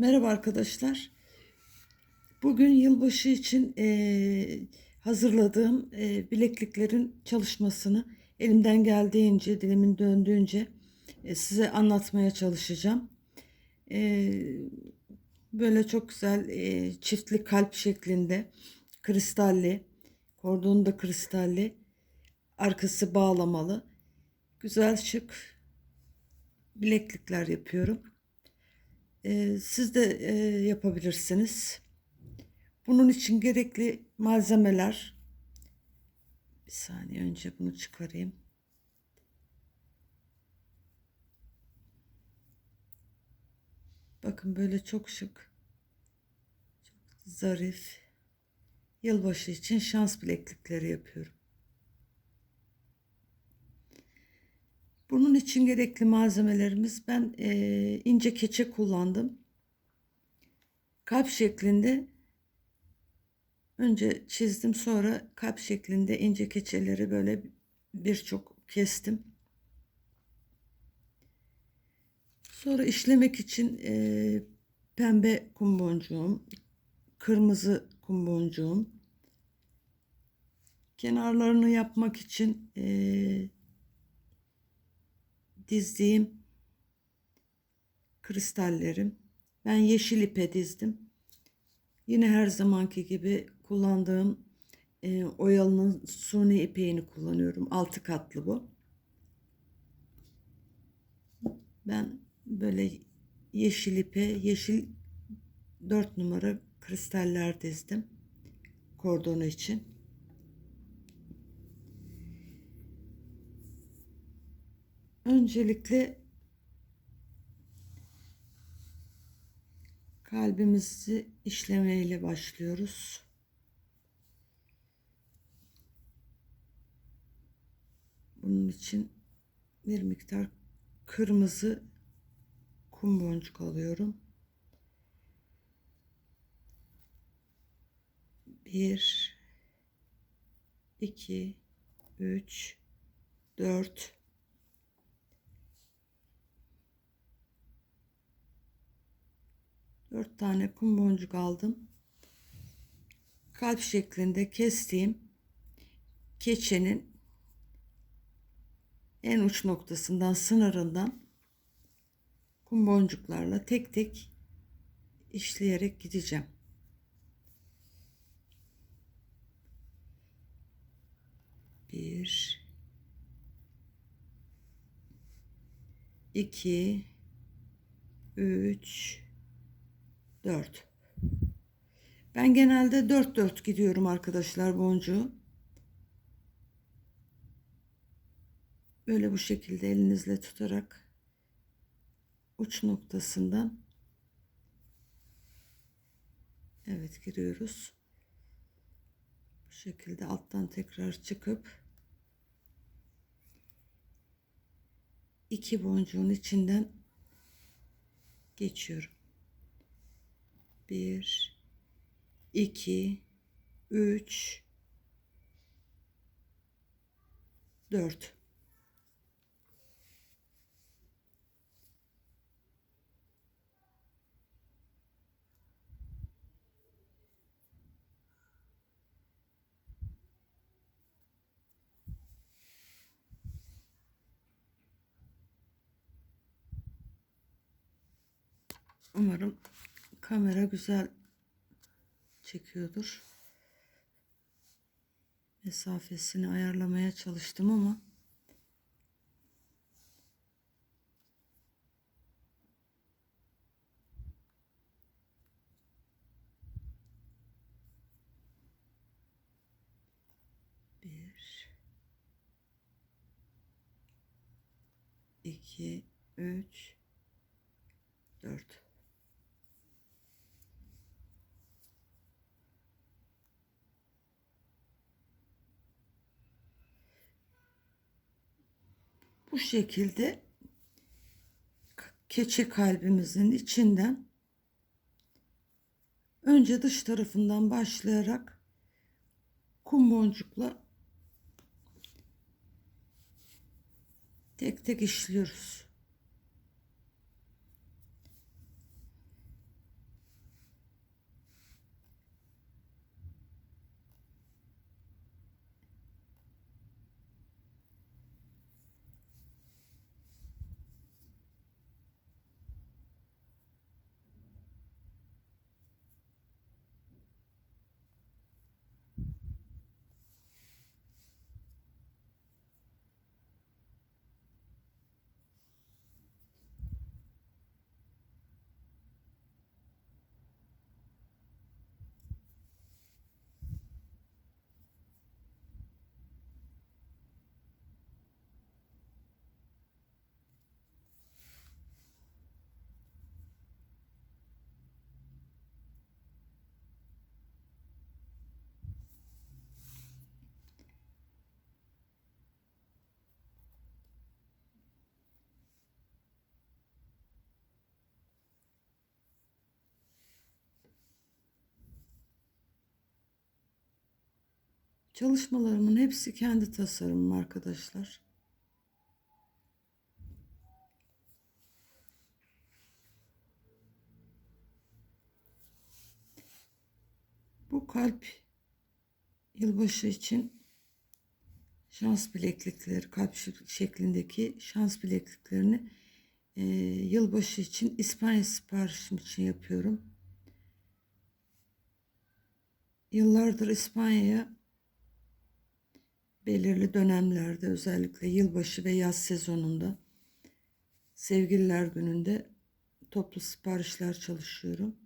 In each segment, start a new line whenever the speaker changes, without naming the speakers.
Merhaba arkadaşlar. Bugün yılbaşı için eee, hazırladığım eee, bilekliklerin çalışmasını elimden geldiğince, dilimin döndüğünce e, size anlatmaya çalışacağım. Eee, böyle çok güzel eee, çiftli kalp şeklinde kristalli, kordonu da kristalli, arkası bağlamalı, güzel şık bileklikler yapıyorum. Siz de yapabilirsiniz. Bunun için gerekli malzemeler bir saniye önce bunu çıkarayım. Bakın böyle çok şık, çok zarif yılbaşı için şans bileklikleri yapıyorum. Bunun için gerekli malzemelerimiz ben e, ince keçe kullandım. Kalp şeklinde önce çizdim sonra kalp şeklinde ince keçeleri böyle birçok kestim. Sonra işlemek için e, pembe kum boncuğum, kırmızı kum boncuğum, kenarlarını yapmak için e, dizdiğim kristallerim. Ben yeşil ipe dizdim. Yine her zamanki gibi kullandığım e, oyalının suni ipeğini kullanıyorum. Altı katlı bu. Ben böyle yeşil ipe, yeşil 4 numara kristaller dizdim. Kordonu için. Öncelikle kalbimizi işlemeyle başlıyoruz. Bunun için bir miktar kırmızı kum boncuk alıyorum. Bir, iki, üç, dört, Dört tane kum boncuk aldım. Kalp şeklinde kestiğim keçenin en uç noktasından sınırından kum boncuklarla tek tek işleyerek gideceğim. Bir, iki, üç, 4. Ben genelde 4 4 gidiyorum arkadaşlar boncuğu. Böyle bu şekilde elinizle tutarak uç noktasından Evet giriyoruz. Bu şekilde alttan tekrar çıkıp iki boncuğun içinden geçiyorum. 1 2 3 4 Umarım kamera güzel çekiyordur. Mesafesini ayarlamaya çalıştım ama. Bir. İki üç dört bu şekilde keçe kalbimizin içinden önce dış tarafından başlayarak kum boncukla tek tek işliyoruz. Çalışmalarımın hepsi kendi tasarımım arkadaşlar. Bu kalp yılbaşı için şans bileklikleri, kalp şeklindeki şans bilekliklerini e, yılbaşı için İspanya siparişim için yapıyorum. Yıllardır İspanya'ya belirli dönemlerde özellikle yılbaşı ve yaz sezonunda sevgililer gününde toplu siparişler çalışıyorum.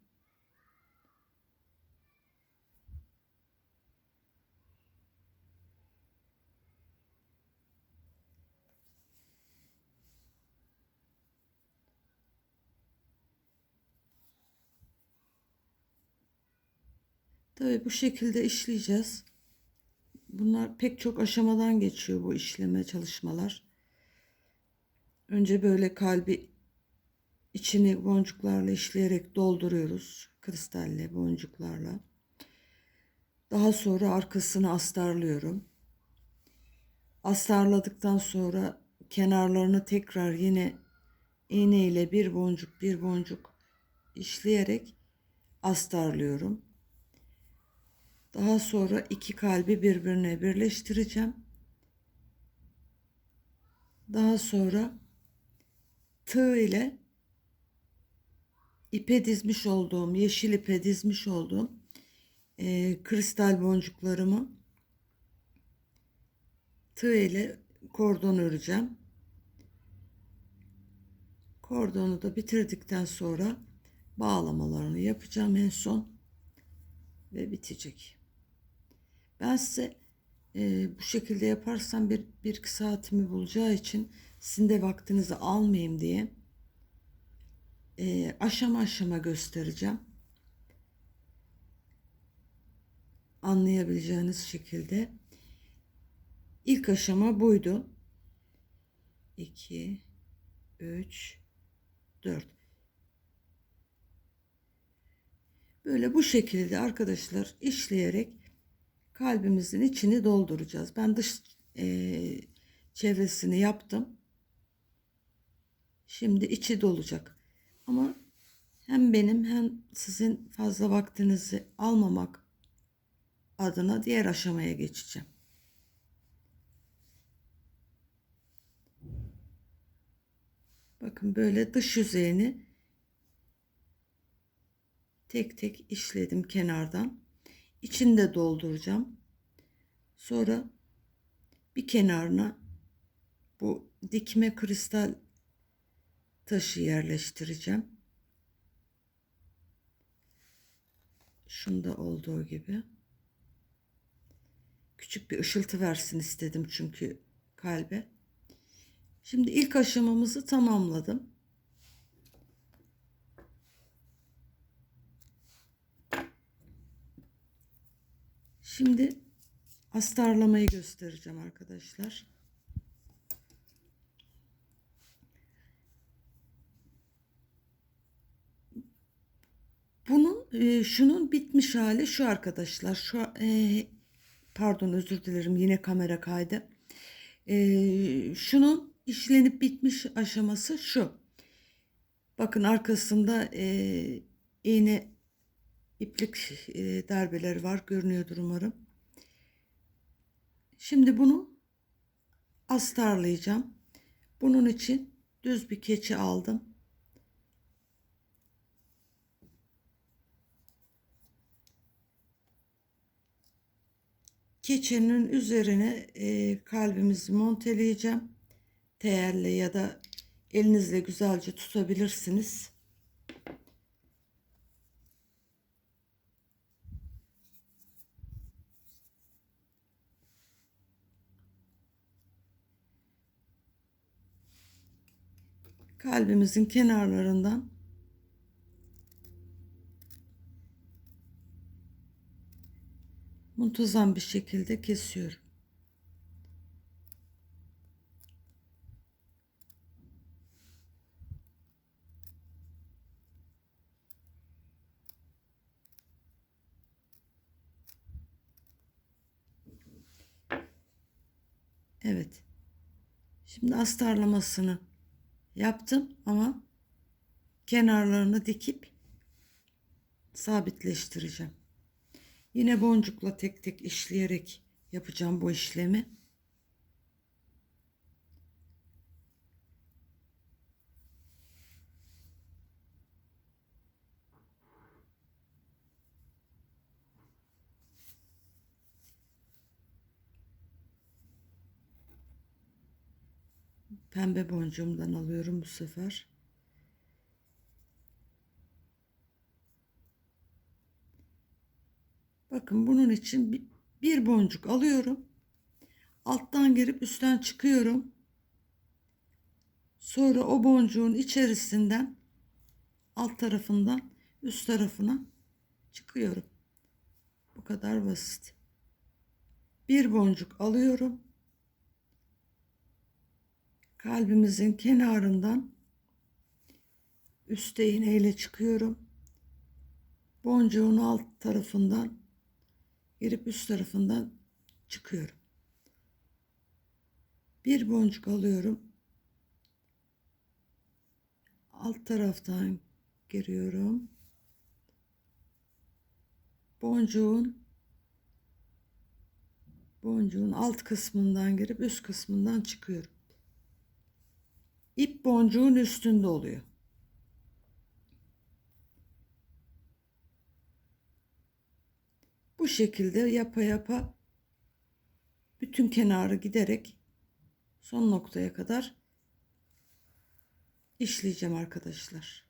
Tabii bu şekilde işleyeceğiz. Bunlar pek çok aşamadan geçiyor bu işleme çalışmalar. Önce böyle kalbi içini boncuklarla işleyerek dolduruyoruz. Kristalle boncuklarla. Daha sonra arkasını astarlıyorum. Astarladıktan sonra kenarlarını tekrar yine iğne ile bir boncuk bir boncuk işleyerek astarlıyorum. Daha sonra iki kalbi birbirine birleştireceğim. Daha sonra tığ ile ipe dizmiş olduğum, yeşil ipe dizmiş olduğum e, kristal boncuklarımı tığ ile kordon öreceğim. Kordonu da bitirdikten sonra bağlamalarını yapacağım en son ve bitecek. Ben size e, bu şekilde yaparsam bir, bir iki saatimi bulacağı için sizin de vaktinizi almayayım diye e, aşama aşama göstereceğim. Anlayabileceğiniz şekilde. İlk aşama buydu. 2 3 4 Böyle bu şekilde arkadaşlar işleyerek kalbimizin içini dolduracağız. Ben dış e, çevresini yaptım. Şimdi içi dolacak. Ama hem benim hem sizin fazla vaktinizi almamak adına diğer aşamaya geçeceğim. Bakın böyle dış yüzeyini tek tek işledim kenardan. İçini dolduracağım. Sonra bir kenarına bu dikme kristal taşı yerleştireceğim. Şunda olduğu gibi. Küçük bir ışıltı versin istedim çünkü kalbe. Şimdi ilk aşamamızı tamamladım. Şimdi astarlamayı göstereceğim arkadaşlar. Bunun e, şunun bitmiş hali şu arkadaşlar. Şu e, pardon özür dilerim yine kamera kaydı. E, şunun işlenip bitmiş aşaması şu. Bakın arkasında e, iğne iplik e, darbeleri var. Görünüyordur umarım. Şimdi bunu astarlayacağım. Bunun için düz bir keçi aldım. Keçenin üzerine e, kalbimizi monteleyeceğim. Teğerle ya da elinizle güzelce tutabilirsiniz. Kalbimizin kenarlarından muntazam bir şekilde kesiyorum. Evet. Şimdi astarlamasını yaptım ama kenarlarını dikip sabitleştireceğim. Yine boncukla tek tek işleyerek yapacağım bu işlemi. Pembe boncuğumdan alıyorum bu sefer. Bakın bunun için bir, boncuk alıyorum. Alttan girip üstten çıkıyorum. Sonra o boncuğun içerisinden alt tarafından üst tarafına çıkıyorum. Bu kadar basit. Bir boncuk alıyorum. Kalbimizin kenarından üstte iğneyle çıkıyorum. Boncuğun alt tarafından girip üst tarafından çıkıyorum. Bir boncuk alıyorum. Alt taraftan giriyorum. Boncuğun boncuğun alt kısmından girip üst kısmından çıkıyorum. İp boncuğun üstünde oluyor. Bu şekilde yapa yapa bütün kenarı giderek son noktaya kadar işleyeceğim arkadaşlar.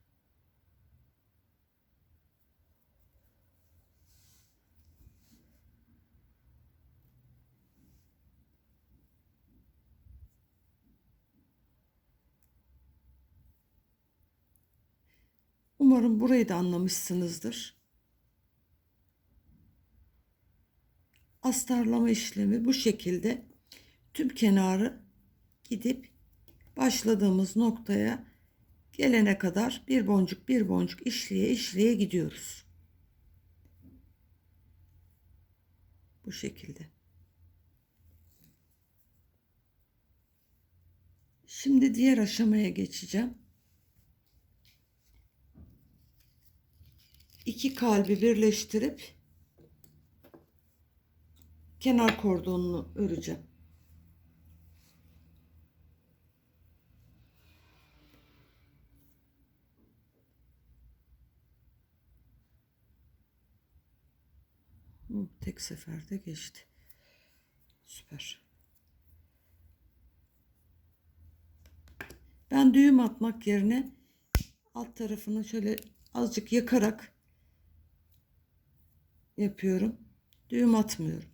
Umarım burayı da anlamışsınızdır. Astarlama işlemi bu şekilde tüm kenarı gidip başladığımız noktaya gelene kadar bir boncuk bir boncuk işleye işleye gidiyoruz. Bu şekilde. Şimdi diğer aşamaya geçeceğim. İki kalbi birleştirip kenar kordonunu öreceğim. Tek seferde geçti. Süper. Ben düğüm atmak yerine alt tarafını şöyle azıcık yakarak yapıyorum. Düğüm atmıyorum.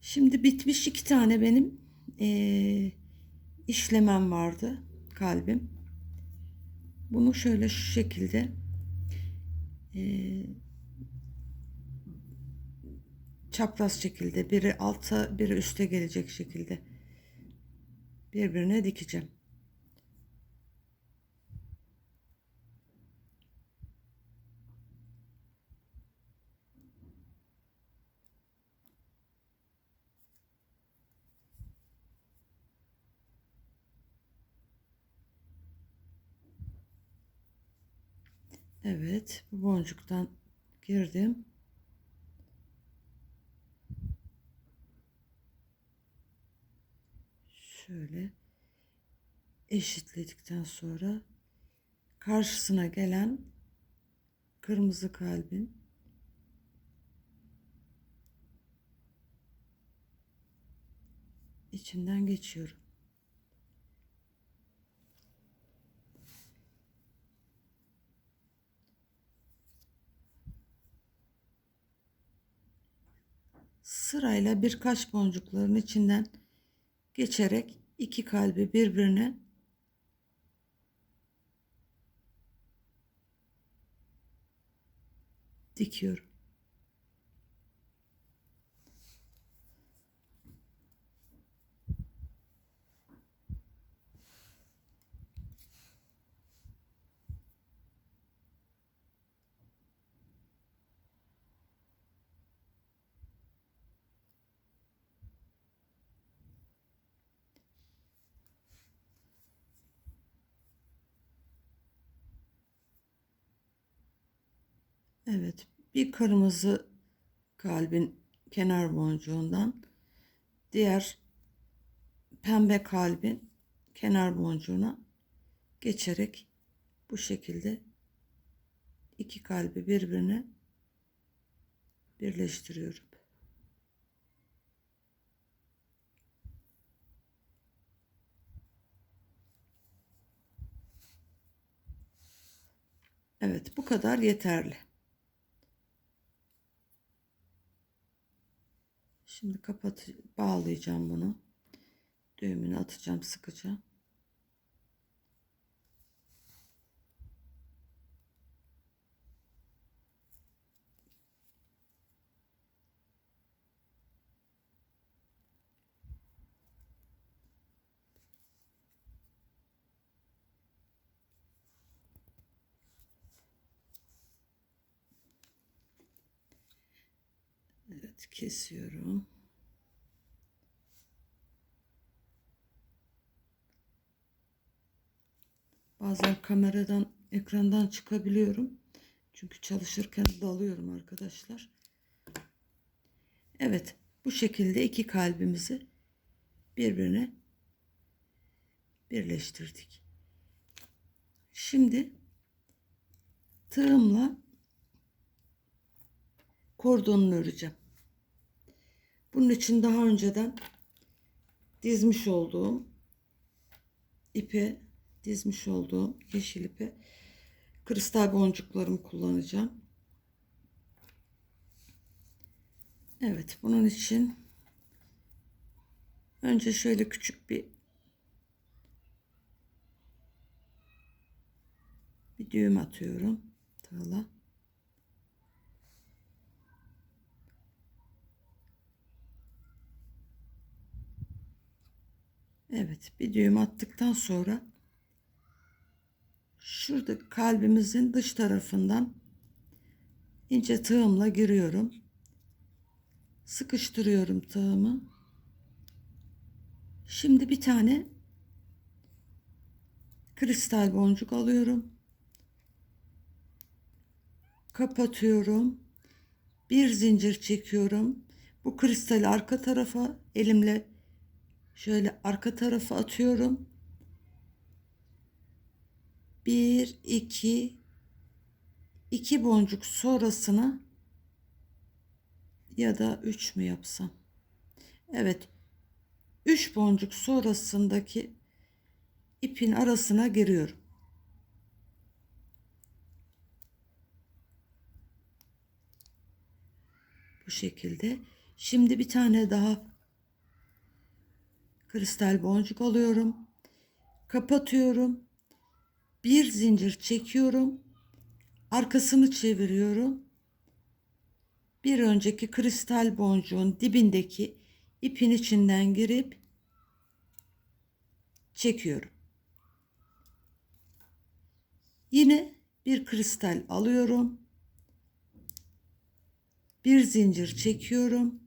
Şimdi bitmiş iki tane benim e, işlemem vardı kalbim. Bunu şöyle şu şekilde e, çapraz şekilde biri alta biri üste gelecek şekilde birbirine dikeceğim. Evet, bu boncuktan girdim. Şöyle eşitledikten sonra karşısına gelen kırmızı kalbin içinden geçiyorum. Sırayla birkaç boncukların içinden geçerek iki kalbi birbirine dikiyorum. Evet, bir kırmızı kalbin kenar boncuğundan diğer pembe kalbin kenar boncuğuna geçerek bu şekilde iki kalbi birbirine birleştiriyorum. Evet, bu kadar yeterli. Şimdi kapat bağlayacağım bunu. Düğümünü atacağım sıkıca. Evet kesiyorum. Bazen kameradan ekrandan çıkabiliyorum. Çünkü çalışırken dalıyorum arkadaşlar. Evet bu şekilde iki kalbimizi birbirine birleştirdik. Şimdi tığımla kordonunu öreceğim. Bunun için daha önceden dizmiş olduğum ipe dizmiş olduğum yeşil ipe kristal boncuklarımı kullanacağım. Evet bunun için önce şöyle küçük bir bir düğüm atıyorum tığla. Evet bir düğüm attıktan sonra şurada kalbimizin dış tarafından ince tığımla giriyorum. Sıkıştırıyorum tığımı. Şimdi bir tane kristal boncuk alıyorum. Kapatıyorum. Bir zincir çekiyorum. Bu kristali arka tarafa elimle şöyle arka tarafa atıyorum. 1 2 2 boncuk sonrasına ya da 3 mü yapsam? Evet. 3 boncuk sonrasındaki ipin arasına giriyorum. Bu şekilde. Şimdi bir tane daha kristal boncuk alıyorum. Kapatıyorum. Bir zincir çekiyorum. Arkasını çeviriyorum. Bir önceki kristal boncuğun dibindeki ipin içinden girip çekiyorum. Yine bir kristal alıyorum. Bir zincir çekiyorum.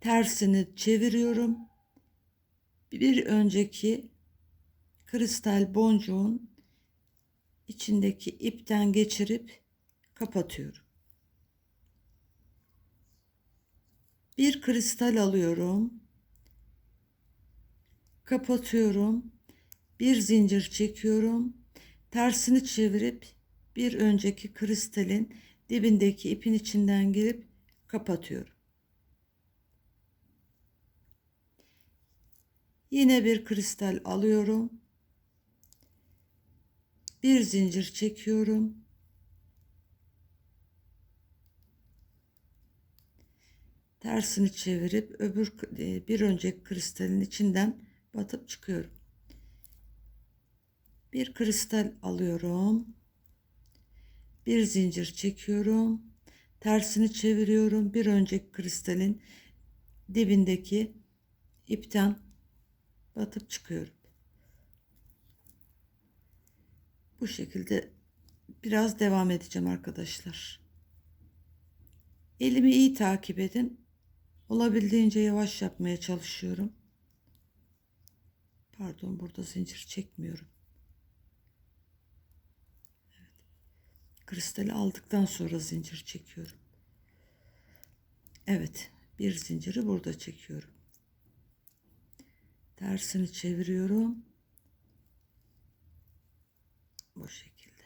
Tersini çeviriyorum bir önceki kristal boncuğun içindeki ipten geçirip kapatıyorum. Bir kristal alıyorum. Kapatıyorum. Bir zincir çekiyorum. Tersini çevirip bir önceki kristalin dibindeki ipin içinden girip kapatıyorum. Yine bir kristal alıyorum. Bir zincir çekiyorum. Tersini çevirip öbür e, bir önceki kristalin içinden batıp çıkıyorum. Bir kristal alıyorum. Bir zincir çekiyorum. Tersini çeviriyorum. Bir önceki kristalin dibindeki ipten batıp çıkıyorum. Bu şekilde biraz devam edeceğim arkadaşlar. Elimi iyi takip edin. Olabildiğince yavaş yapmaya çalışıyorum. Pardon burada zincir çekmiyorum. Evet. Kristali aldıktan sonra zincir çekiyorum. Evet, bir zinciri burada çekiyorum. Tersini çeviriyorum. Bu şekilde.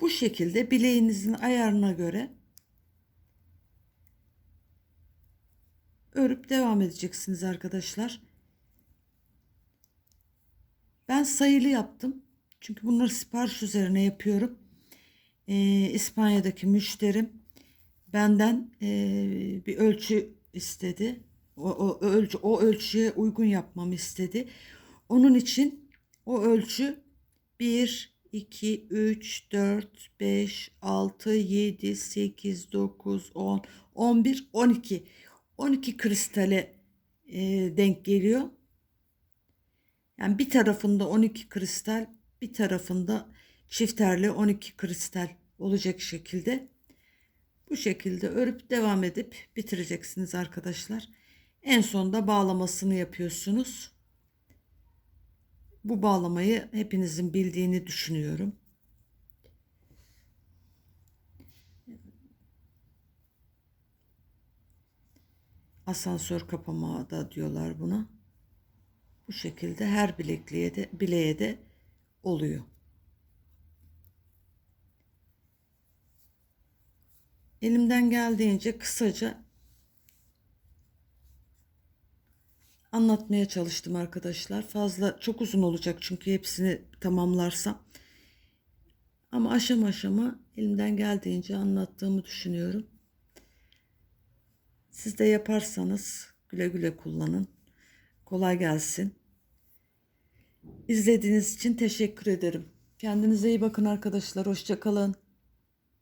Bu şekilde bileğinizin ayarına göre örüp devam edeceksiniz arkadaşlar. Ben sayılı yaptım. Çünkü bunları sipariş üzerine yapıyorum. Ee, İspanya'daki müşterim benden ee, bir ölçü istedi. O, o ölçü o ölçüye uygun yapmamı istedi. Onun için o ölçü 1 2 3 4 5 6 7 8 9 10 11 12 12 kristale e, denk geliyor. Yani bir tarafında 12 kristal, bir tarafında çifterli 12 kristal olacak şekilde bu şekilde örüp devam edip bitireceksiniz arkadaşlar. En sonda bağlamasını yapıyorsunuz. Bu bağlamayı hepinizin bildiğini düşünüyorum. Asansör kapamağı da diyorlar buna. Bu şekilde her bilekliğe de bileğe de oluyor. Elimden geldiğince kısaca anlatmaya çalıştım arkadaşlar. Fazla çok uzun olacak çünkü hepsini tamamlarsam. Ama aşama aşama elimden geldiğince anlattığımı düşünüyorum. Siz de yaparsanız güle güle kullanın. Kolay gelsin. İzlediğiniz için teşekkür ederim. Kendinize iyi bakın arkadaşlar. Hoşçakalın.